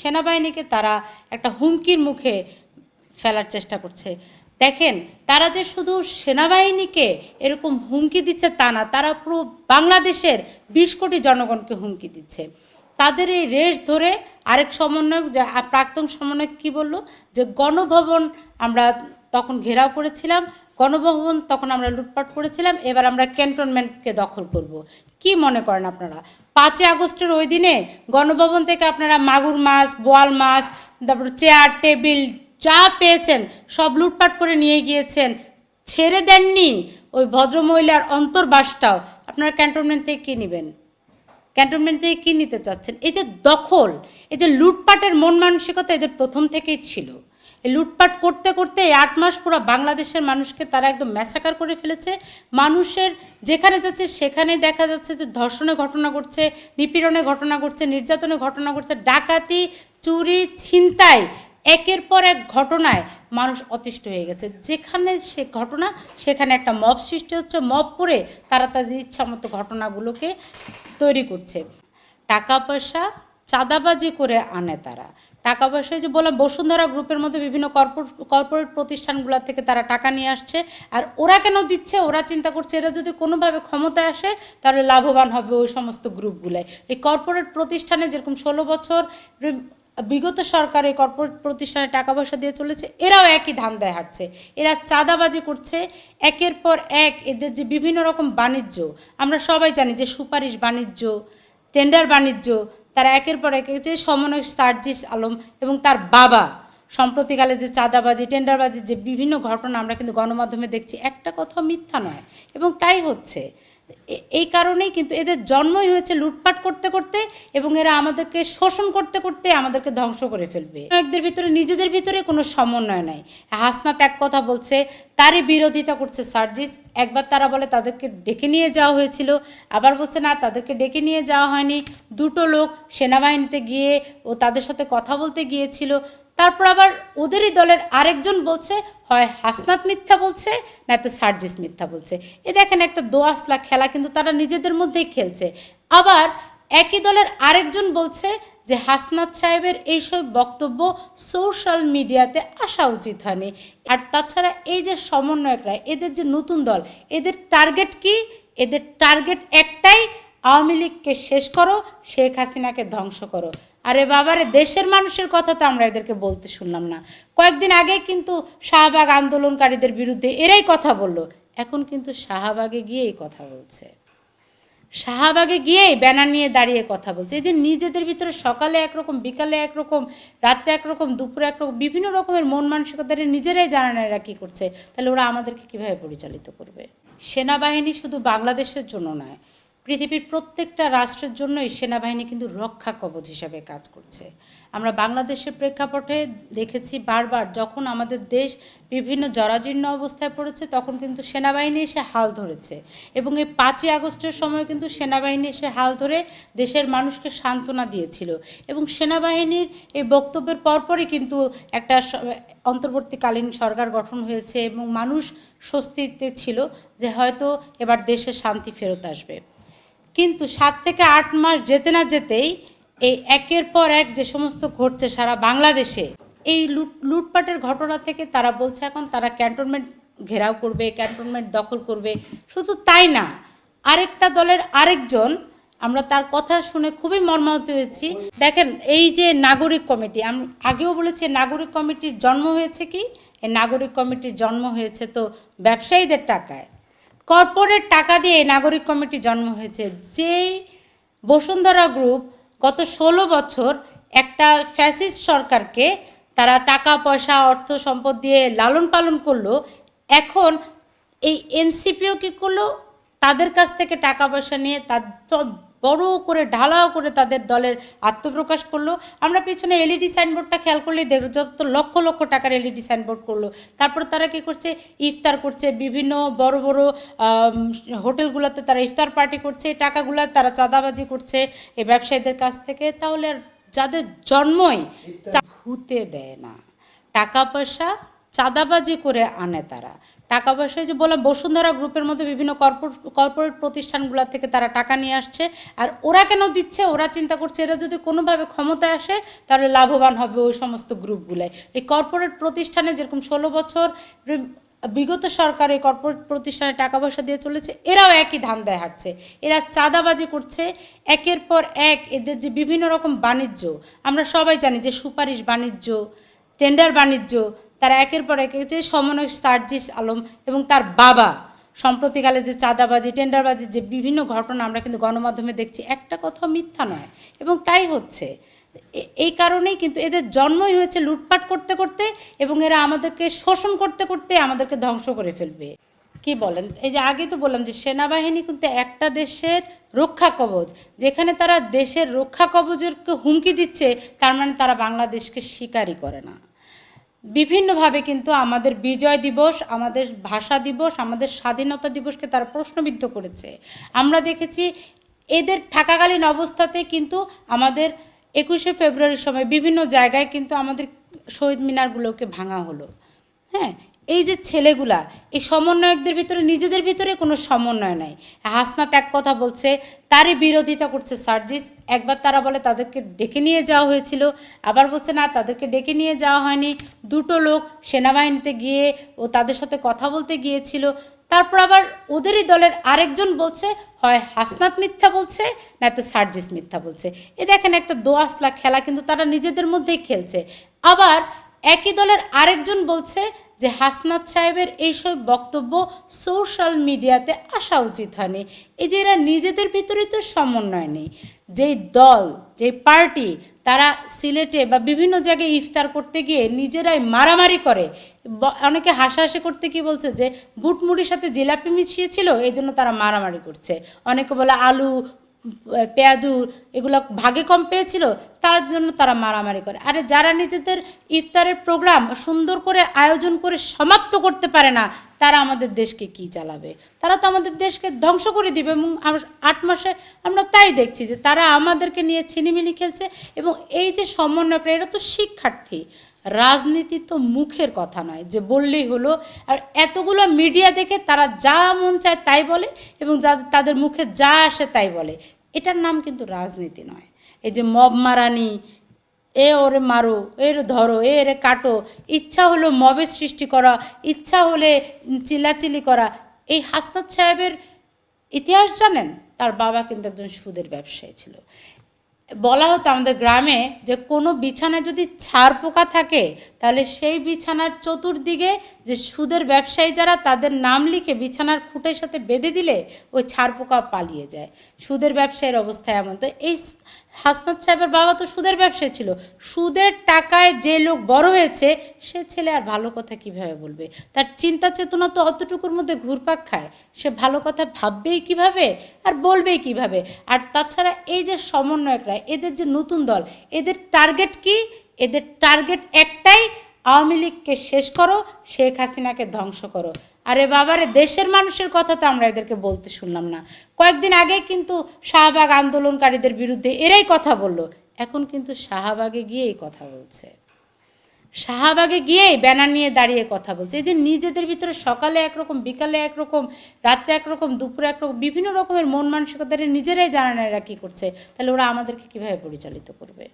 সেনাবাহিনীকে তারা একটা হুমকির মুখে ফেলার চেষ্টা করছে। দেখেন, তারা যে শুধু সেনাবাহিনীকে এরকম হুমকি দিচ্ছে তা না, তারা পুরো বাংলাদেশের বিশ কোটি জনগণকে হুমকি দিচ্ছে। তাদের এই রেশ ধরে আরেক সমন্বয়ক, যে প্রাক্তন সমন্বয়ক কী বলল? যে গণভবন আমরা তখন ঘেরাও করেছিলাম গণভবন তখন আমরা লুটপাট করেছিলাম, এবার আমরা ক্যান্টনমেন্টকে দখল করব। কি মনে করেন আপনারা? পাঁচই আগস্টের ওই দিনে গণভবন থেকে আপনারা মাগুর মাছ, বোয়াল মাছ, তারপর চেয়ার, টেবিল যা পেয়েছেন, সব লুটপাট করে নিয়ে গিয়েছেন। ছেড়ে দেননি ওই ভদ্রমহিলার অন্তর্বাসটাও। আপনারা ক্যান্টনমেন্ট থেকে কী নেবেন? ক্যান্টনমেন্ট থেকে কী নিতে চাচ্ছেন? এই যে দখল, এই যে লুটপাটের মন মানসিকতা এদের প্রথম থেকেই ছিল। এই লুটপাট করতে করতে এই আট মাস পুরো বাংলাদেশের মানুষকে তারা একদম ম্যাসাকার করে ফেলেছে। মানুষের যেখানে যাচ্ছে সেখানে দেখা যাচ্ছে যে ধর্ষণের ঘটনা ঘটছে, নিপীড়নের ঘটনা ঘটছে, নির্যাতনের ঘটনা ঘটছে, ডাকাতি, চুরি, ছিনতাই, একের পর এক ঘটনায় মানুষ অতিষ্ঠ হয়ে গেছে। যেখানে সে ঘটনা, সেখানে একটা মব সৃষ্টি হচ্ছে। মব করে তারা তাদের ইচ্ছা মতো ঘটনাগুলোকে তৈরি করছে। টাকা পয়সা চাঁদাবাজি করে আনে তারা। টাকা পয়সা যে বললাম, বসুন্ধরা গ্রুপের মধ্যে বিভিন্ন কর্পোরেট কর্পোরেট প্রতিষ্ঠানগুলো থেকে তারা টাকা নিয়ে আসছে। আর ওরা কেন দিচ্ছে? ওরা চিন্তা করছে, এরা যদি কোনোভাবে ক্ষমতায় আসে, তাহলে লাভবান হবে ওই সমস্ত গ্রুপগুলাই। এই কর্পোরেট প্রতিষ্ঠানে যেরকম ষোলো বছর বিগত সরকার এই কর্পোরেট প্রতিষ্ঠানে টাকা পয়সা দিয়ে চলেছে, এরাও একই ধান্দায় হাঁটছে। এরা চাঁদাবাজি করছে, একের পর এক এদের যে বিভিন্ন রকম বাণিজ্য, আমরা সবাই জানি যে সুপারিশ বাণিজ্য, টেন্ডার বাণিজ্য তারা একের পর এক যে সমন্বয় সার্জিস আলম এবং তার বাবা। সম্প্রতিকালে যে চাঁদাবাজি, টেন্ডারবাজির যে বিভিন্ন ঘটনা আমরা কিন্তু গণমাধ্যমে দেখছি, একটা কথা মিথ্যা নয়। এবং তাই হচ্ছে এই কারণেই কিন্তু এদের জন্মই হয়েছে লুটপাট করতে করতে এবং এরা আমাদেরকে শোষণ করতে করতে আমাদেরকে ধ্বংস করে ফেলবে। একদের ভিতরে নিজেদের ভিতরে কোনো সমন্বয় নাই। হাসনাত এক কথা বলছে, তারই বিরোধিতা করছে সার্জিস। একবার তারা বলে, তাদেরকে ডেকে নিয়ে যাওয়া হয়েছিল। আবার বলছে, না, তাদেরকে ডেকে নিয়ে যাওয়া হয়নি। দুটো লোক সেনাবাহিনীতে গিয়ে ও তাদের সাথে কথা বলতে গিয়েছিল। তারপর আবার ওদেরই দলের আরেকজন বলছে, হয় হাসনাত মিথ্যা বলছে না তো সার্জিস মিথ্যা বলছে। এ দেখেন একটা দোয়াসলা খেলা কিন্তু তারা নিজেদের মধ্যেই খেলছে। আবার একই দলের আরেকজন বলছে যে হাসনাত সাহেবের এইসব বক্তব্য সোশ্যাল মিডিয়াতে আসা উচিত হয়নি। আর তাছাড়া এই যে সমন্বয়করা, এদের যে নতুন দল, এদের টার্গেট কি? এদের টার্গেট একটাই, আওয়ামী লীগকে শেষ করো, শেখ হাসিনাকে ধ্বংস করো। আরে বাবারে, দেশের মানুষের কথা তো আমরা এদেরকে বলতে শুনলাম না। কয়েকদিন আগে কিন্তু শাহবাগ আন্দোলনকারীদের বিরুদ্ধে এরাই কথা বলল। এখন কিন্তু শাহবাগে গিয়েই কথা বলছে। শাহবাগে গিয়েই ব্যানার নিয়ে দাঁড়িয়ে কথা বলছে। এই যে নিজেদের ভিতরে সকালে একরকম, বিকালে একরকম, রাত্রে একরকম, দুপুরে একরকম, বিভিন্ন রকমের মন মানসিকতা নিজেরাই জানে না এরা কী করছে, তাহলে ওরা আমাদেরকে কীভাবে পরিচালিত করবে? সেনাবাহিনী শুধু বাংলাদেশের জন্য নয় পৃথিবীর প্রত্যেকটা রাষ্ট্রের জন্যই সেনাবাহিনী কিন্তু রক্ষা কবচ হিসাবে কাজ করছে। আমরা বাংলাদেশের প্রেক্ষাপটে দেখেছি বারবার, যখন আমাদের দেশ বিভিন্ন জরাজীর্ণ অবস্থায় পড়েছে, তখন কিন্তু সেনাবাহিনী এসে হাল ধরেছে। এবং এই পাঁচই আগস্টের সময় কিন্তু সেনাবাহিনী এসে হাল ধরে দেশের মানুষকে সান্ত্বনা দিয়েছিল। এবং সেনাবাহিনীর এই বক্তব্যের পরপরই কিন্তু একটা অন্তর্বর্তীকালীন সরকার গঠন হয়েছে এবং মানুষ স্বস্তিতে ছিল যে হয়তো এবার দেশে শান্তি ফেরত আসবে। কিন্তু সাত থেকে আট মাস যেতে না যেতেই এই একের পর এক যে সমস্ত ঘটছে সারা বাংলাদেশে, এই লুট, লুটপাটের ঘটনা থেকে তারা বলছে এখন তারা ক্যান্টনমেন্ট ঘেরাও করবে, ক্যান্টনমেন্ট দখল করবে। শুধু তাই না, আরেকটা দলের আরেকজন, আমরা তার কথা শুনে খুবই মর্মাহত হয়েছি। দেখেন, এই যে নাগরিক কমিটি, আমি, আগেও বলেছি নাগরিক কমিটির জন্ম হয়েছে কি? এই নাগরিক কমিটির জন্ম হয়েছে তো ব্যবসায়ীদের টাকায়। কর্পোরেট টাকা দিয়ে নাগরিক কমিটি জন্ম হয়েছে। যেই বসুন্ধরা গ্রুপ গত ষোলো বছর একটা ফ্যাসিস্ট সরকারকে তারা টাকা, পয়সা, অর্থ সম্পদ দিয়ে লালন পালন করল, এখন এই এনসিপিও কী করল? তাদের কাছ থেকে টাকা, পয়সা নিয়ে তার বড় করে ঢালাও করে তাদের দলের আত্মপ্রকাশ করল। আমরা পিছনে এলইডি সাইনবোর্ডটা খেয়াল করলেই দেখব যত লক্ষ লক্ষ টাকার এলইডি সাইনবোর্ড করল। তারপর তারা কি করছে? ইফতার করছে। বিভিন্ন বড় বড় হোটেলগুলোতে তারা ইফতার পার্টি করছে। এই টাকাগুলো তারা চাঁদাবাজি করছে এই ব্যবসায়ীদের কাছ থেকে। তাহলে আর যাদের জন্মই তা ভূতে দেয় না। টাকা পয়সা চাঁদাবাজি করে আনে তারা। টাকা পয়সা যে বললাম, বসুন্ধরা গ্রুপের মধ্যে বিভিন্ন কর্পোরেট প্রতিষ্ঠানগুলো থেকে তারা টাকা নিয়ে আসছে। আর ওরা কেন দিচ্ছে? ওরা চিন্তা করছে এরা যদি কোনোভাবে ক্ষমতায় আসে, তাহলে লাভবান হবে ওই সমস্ত গ্রুপগুলোয় এই কর্পোরেট প্রতিষ্ঠানে যেরকম ষোলো বছর বিগত সরকার এই কর্পোরেট প্রতিষ্ঠানে টাকা পয়সা দিয়ে চলেছে, এরাও একই ধান্দায় হাঁটছে। এরা চাঁদাবাজি করছে, একের পর এক এদের যে বিভিন্ন রকম বাণিজ্য, আমরা সবাই জানি যে সুপারিশ বাণিজ্য, টেন্ডার বাণিজ্য তারা একের পর এক যে সমন্বয় সার্জিস আলম এবং তার বাবা। সম্প্রতিকালে যে চাঁদাবাজি, টেন্ডারবাজির যে বিভিন্ন ঘটনা আমরা কিন্তু গণমাধ্যমে দেখছি, একটা কথা মিথ্যা নয়। এবং তাই হচ্ছে। এই কারণেই কিন্তু এদের জন্মই হয়েছে লুটপাট করতে করতে এবং এরা আমাদেরকে শোষণ করতে করতে আমাদেরকে ধ্বংস করে ফেলবে। কি বলেন? এই যে আগে তো বললাম যে সেনাবাহিনী কিন্তু একটা দেশের রক্ষা কবচ যেখানে তারা দেশের রক্ষা কবচেরকে হুমকি দিচ্ছে, তার মানে তারা বাংলাদেশকে স্বীকারই করে না। বিভিন্নভাবে কিন্তু আমাদের বিজয় দিবস, আমাদের ভাষা দিবস, আমাদের স্বাধীনতা দিবসকে তারা প্রশ্নবিদ্ধ করেছে। আমরা দেখেছি এদের থাকাকালীন অবস্থাতে কিন্তু আমাদের একুশে ফেব্রুয়ারির সময় বিভিন্ন জায়গায় কিন্তু আমাদের শহীদ মিনারগুলোকে ভাঙা হলো। হ্যাঁ এই যে ছেলেগুলা, এই সমন্বয়কদের ভিতরে, নিজেদের ভিতরে কোনো সমন্বয় নাই। হাসনাত এক কথা বলছে, তারই বিরোধিতা করছে সার্জিস। একবার তারা বলে, তাদেরকে ডেকে নিয়ে যাওয়া হয়েছিল। আবার বলছে, না, তাদেরকে ডেকে নিয়ে যাওয়া হয়নি। দুটো লোক সেনাবাহিনীতে গিয়ে ও তাদের সাথে কথা বলতে গিয়েছিল। তারপর আবার ওদেরই দলের আরেকজন বলছে, হয় হাসনাত মিথ্যা বলছে না তো সার্জিস মিথ্যা বলছে। এ দেখেন একটা দোয়াসলা খেলা কিন্তু তারা নিজেদের মধ্যেই খেলছে। আবার একই দলের আরেকজন বলছে যে হাসনাত সাহেবের এইসব বক্তব্য সোশ্যাল মিডিয়াতে আসা উচিত হয়নি। এই যে এরা নিজেদের ভিতরেই তো সমন্বয় নেই। যেই দল, যেই পার্টি তারা সিলেটে বা বিভিন্ন জায়গায় ইফতার করতে গিয়ে নিজেরাই মারামারি করে। অনেকে হাসাহাসি করতে কি বলছে যে, বুটমুড়ির সাথে জিলাপি মিশিয়েছিল এই জন্য তারা মারামারি করছে। অনেকে বলে আলু পেঁয়াজু, এগুলো ভাগে কম পেয়েছিল তার জন্য তারা মারামারি করে। আরে যারা নিজেদের ইফতারের প্রোগ্রাম সুন্দর করে আয়োজন করে সমাপ্ত করতে পারে না, তারা আমাদের দেশকে কি চালাবে? তারা তো আমাদের দেশকে ধ্বংস করে দিবে এবং আট মাসে আমরা তাই দেখছি যে তারা আমাদেরকে নিয়ে ছিনিমিনি খেলছে এবং এই যে সমন্বয়করা, এরা তো শিক্ষার্থী। রাজনীতি তো মুখের কথা নয়, যে বললেই হলো। আর এতগুলো মিডিয়া দেখে তারা যা মন চায় তাই বলে এবং তাদের মুখে যা আসে তাই বলে। এটার নাম কিন্তু রাজনীতি নয়। এই যে মব মারানি, এ ওরে মারো, এর ধরো এরে কাটো, ইচ্ছা হলো মবের সৃষ্টি করা, ইচ্ছা হলে চিল্লাচিল্লি করা। এই হাসনাত সাহেবের ইতিহাস জানেন? তার বাবা কিন্তু একজন সুদের ব্যবসায়ী ছিল। বলা হতো আমাদের গ্রামে যে কোনো বিছানায় যদি ছাড় পোকা থাকে, তাহলে সেই বিছানার চতুর্দিকে যে সুদের ব্যবসায়ী যারা, তাদের নাম লিখে বিছানার খুঁটের সাথে বেঁধে দিলে ওই ছাড় পোকা পালিয়ে যায়। সুদের ব্যবসায়ের অবস্থা এমন। তো এই হাসনাত সাহেবের বাবা তো সুদের ব্যবসায় ছিল। সুদের টাকায় যে লোক বড় হয়েছে, সে ছেলে আর ভালো কথা কীভাবে বলবে? তার চিন্তা চেতনা তো অতটুকুর মধ্যে ঘুরপাক খায়। সে ভালো কথা ভাববেই কীভাবে আর বলবেই কীভাবে? আর তাছাড়া এই যে সমন্বয়করা, এদের যে নতুন দল, এদের টার্গেট কি? এদের টার্গেট একটাই, আওয়ামী লীগকে শেষ করো, শেখ হাসিনাকে ধ্বংস করো। আরে বাবারে, দেশের মানুষের কথা তো আমরা এদেরকে বলতে শুনলাম না। কয়েকদিন আগে কিন্তু শাহবাগ আন্দোলনকারীদের বিরুদ্ধে এরাই কথা বলল। এখন কিন্তু শাহবাগে গিয়েই কথা বলছে। শাহবাগে গিয়েই ব্যানার নিয়ে দাঁড়িয়ে কথা বলছে। এই যে নিজেদের ভিতরে সকালে একরকম, বিকালে একরকম, রাত্রে একরকম, দুপুরে একরকম, বিভিন্ন রকমের মন মানসিকতা নিজেরাই জানে না এরা কী করছে। তাহলে ওরা আমাদেরকে কীভাবে পরিচালিত করবে?